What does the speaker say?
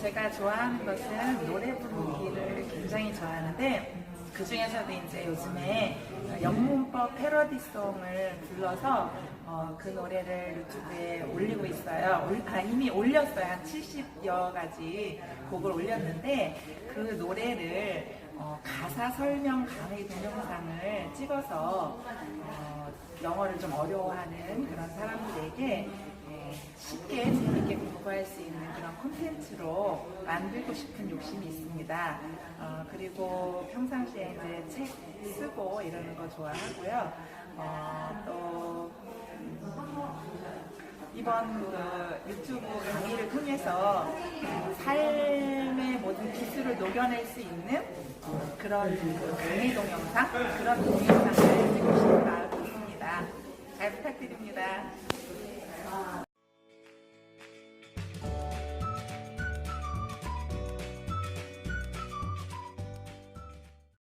제가 좋아하는 것은 노래 부르기를 굉장히 좋아하는데 음, 그 중에서도 이제 요즘에 영문법 패러디송을 불러서 어, 그 노래를 유튜브에 올리고 있어요. 올- 아, 이미 올렸어요. 한 70여 가지 곡을 올렸는데 그 노래를 어, 가사 설명 강의 동영상을 찍어서 어, 영어를 좀 어려워하는 그런 사람들에게 재밌게 공부할 수 있는 그런 콘텐츠로 만들고 싶은 욕심이 있습니다. 어, 그리고 평상시에 이제 책 쓰고 이러는 거 좋아하고요. 어, 또 이번 그 유튜브 강의를 통해서 삶의 모든 기술을 녹여낼 수 있는 그런 그 강의 동영상, 그런 동영상을 찍고 있습니다. 잘 부탁드립니다.